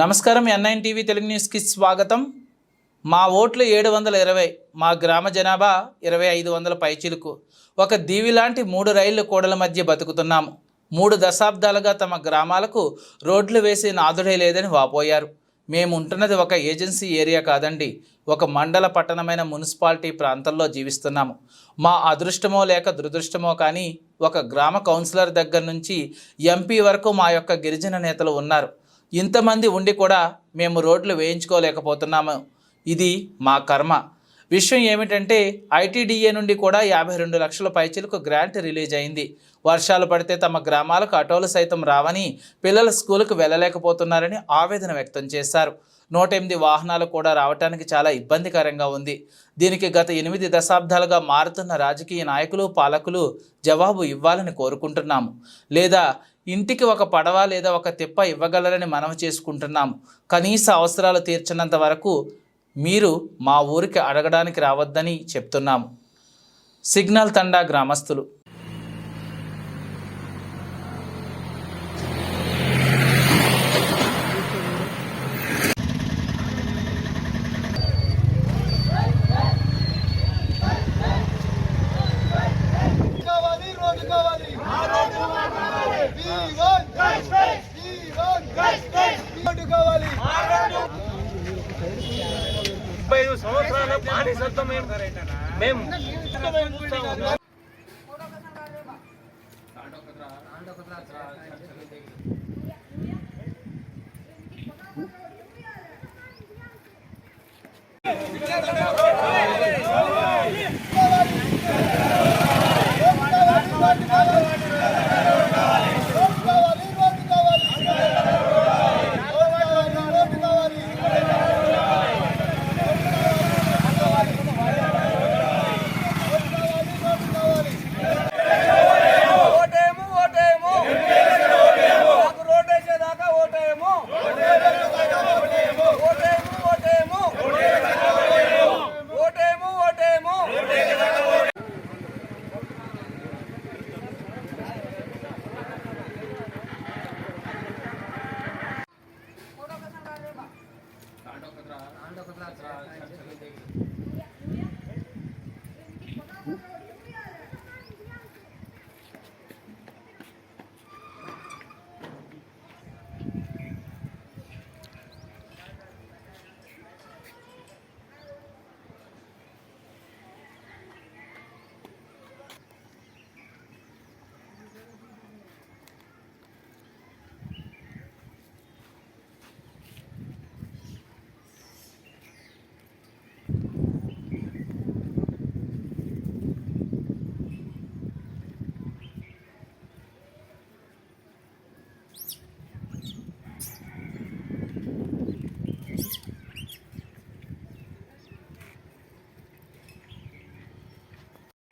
నమస్కారం NIN TV Telugu న్యూస్కి స్వాగతం. మా ఓట్లు ఏడు వందల ఇరవై మా గ్రామ జనాభా ఇరవై ఐదు వందల పైచిలుకు. ఒక దీవి లాంటి మూడు రైళ్ళ కూడల మధ్య బతుకుతున్నాము. మూడు దశాబ్దాలుగా తమ గ్రామాలకు రోడ్లు వేసే నాదుడే లేదని వాపోయారు. మేము ఉంటున్నది ఒక ఏజెన్సీ ఏరియా కాదండి ఒక మండల పట్టణమైన మున్సిపాలిటీ ప్రాంతంలో జీవిస్తున్నాము. మా అదృష్టమో లేక దురదృష్టమో కానీ ఒక గ్రామ కౌన్సిలర్ దగ్గర నుంచి ఎంపీ వరకు మా యొక్క గిరిజన నేతలు ఉన్నారు. ఇంతమంది ఉండి కూడా మేము రోడ్లు వేయించుకోలేకపోతున్నాము. ఇది మా కర్మ. విషయం ఏమిటంటే ఐటీడీఏ నుండి కూడా యాభై రెండు లక్షల పైచలకు గ్రాంట్ రిలీజ్ అయింది. వర్షాలు పడితే తమ గ్రామాలకు ఆటోలు సైతం రావని పిల్లలు స్కూలుకు వెళ్ళలేకపోతున్నారని ఆవేదన వ్యక్తం చేశారు. నూట ఎనిమిది వాహనాలు కూడా రావటానికి చాలా ఇబ్బందికరంగా ఉంది. దీనికి గత ఎనిమిది దశాబ్దాలుగా మారుతున్న రాజకీయ నాయకులు పాలకులు జవాబు ఇవ్వాలని కోరుకుంటున్నాము. లేదా ఇంటికి ఒక పడవ లేదా ఒక తిప్ప ఇవ్వగలరని మనవి చేసుకుంటున్నాము. కనీస అవసరాలు తీర్చినంత వరకు మీరు మా ఊరికి అడగడానికి రావద్దని చెప్తున్నాము. సిగ్నల్ తండా గ్రామస్తులు. ముప్పై ఐదు సంవత్సరాల బానిసత్వం మేము మేము రోడ్డు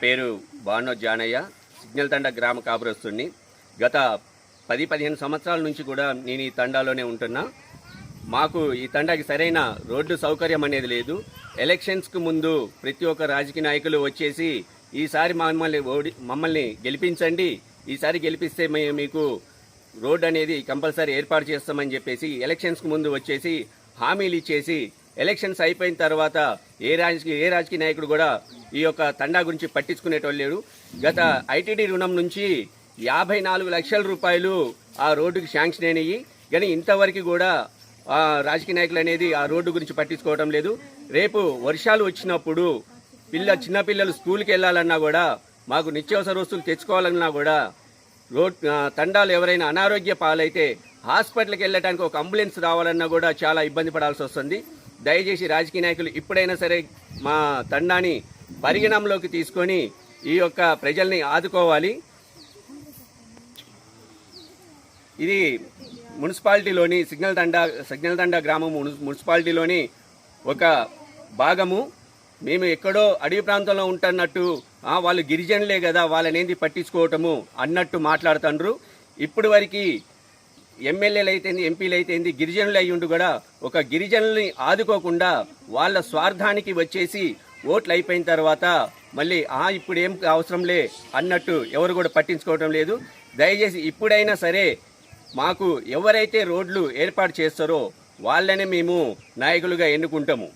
పేరు బాణో జానయ్య సిగ్నల్ తండ గ్రామ కాపురస్తుని గత పది పదిహేను సంవత్సరాల నుంచి కూడా నేను ఈ తండాలోనే ఉంటున్నా. మాకు ఈ తండాకి సరైన రోడ్డు సౌకర్యం అనేది లేదు. ఎలక్షన్స్కు ముందు ప్రతి ఒక్క రాజకీయ నాయకులు వచ్చేసి ఈసారి మమ్మల్ని ఓడి మమ్మల్ని గెలిపించండి. ఈసారి గెలిపిస్తే మేము మీకు రోడ్ అనేది కంపల్సరీ ఏర్పాటు చేస్తామని చెప్పేసి ఎలక్షన్స్కి ముందు వచ్చేసి హామీలు ఇచ్చేసి ఎలక్షన్స్ అయిపోయిన తర్వాత ఏ రాజకీయ ఏ రాజకీయ నాయకుడు కూడా ఈ యొక్క తండా గురించి పట్టించుకునేటోళ్ళు లేరు. గత ఐటీడీ రుణం నుంచి యాభై నాలుగు లక్షల రూపాయలు ఆ రోడ్డుకి శాంక్షన్ అయినాయి. కానీ ఇంతవరకు కూడా రాజకీయ నాయకులు అనేది ఆ రోడ్డు గురించి పట్టించుకోవడం లేదు. రేపు వర్షాలు వచ్చినప్పుడు పిల్ల చిన్నపిల్లలు స్కూల్కి వెళ్ళాలన్నా కూడా మాకు నిత్యావసర వస్తువులు తెచ్చుకోవాలన్నా కూడా రోడ్ తండాలు ఎవరైనా అనారోగ్య పాలైతే హాస్పిటల్కి వెళ్ళడానికి ఒక అంబులెన్స్ రావాలన్నా కూడా చాలా ఇబ్బంది పడాల్సి వస్తుంది. దయచేసి రాజకీయ నాయకులు ఇప్పుడైనా సరే మా తండాని పరిగణంలోకి తీసుకొని ఈ యొక్క ప్రజల్ని ఆదుకోవాలి. ఇది మున్సిపాలిటీలోని సిగ్నల్ తండా సిగ్నల్ తండా గ్రామం మున్సి- మున్సిపాలిటీలోని ఒక భాగము. మేము ఎక్కడో అడవి ప్రాంతంలో ఉంటున్నట్టు వాళ్ళు గిరిజనులే కదా వాళ్ళనేది పట్టించుకోవటము అన్నట్టు మాట్లాడుతుండ్రు. ఇప్పుడు వరకు ఎమ్మెల్యేలు అయితేంది ఎంపీలు అయితేంది గిరిజనులు అయ్యుండు కూడా ఒక గిరిజనుల్ని ఆదుకోకుండా వాళ్ళ స్వార్థానికి వచ్చేసి ఓట్లు అయిపోయిన తర్వాత మళ్ళీ ఆ ఇప్పుడు ఏం అవసరంలే అన్నట్టు ఎవరు కూడా పట్టించుకోవటం లేదు. దయచేసి ఇప్పుడైనా సరే మాకు ఎవరైతే రోడ్లు ఏర్పాటు చేస్తారో వాళ్ళనే మేము నాయకులుగా ఎన్నుకుంటాము.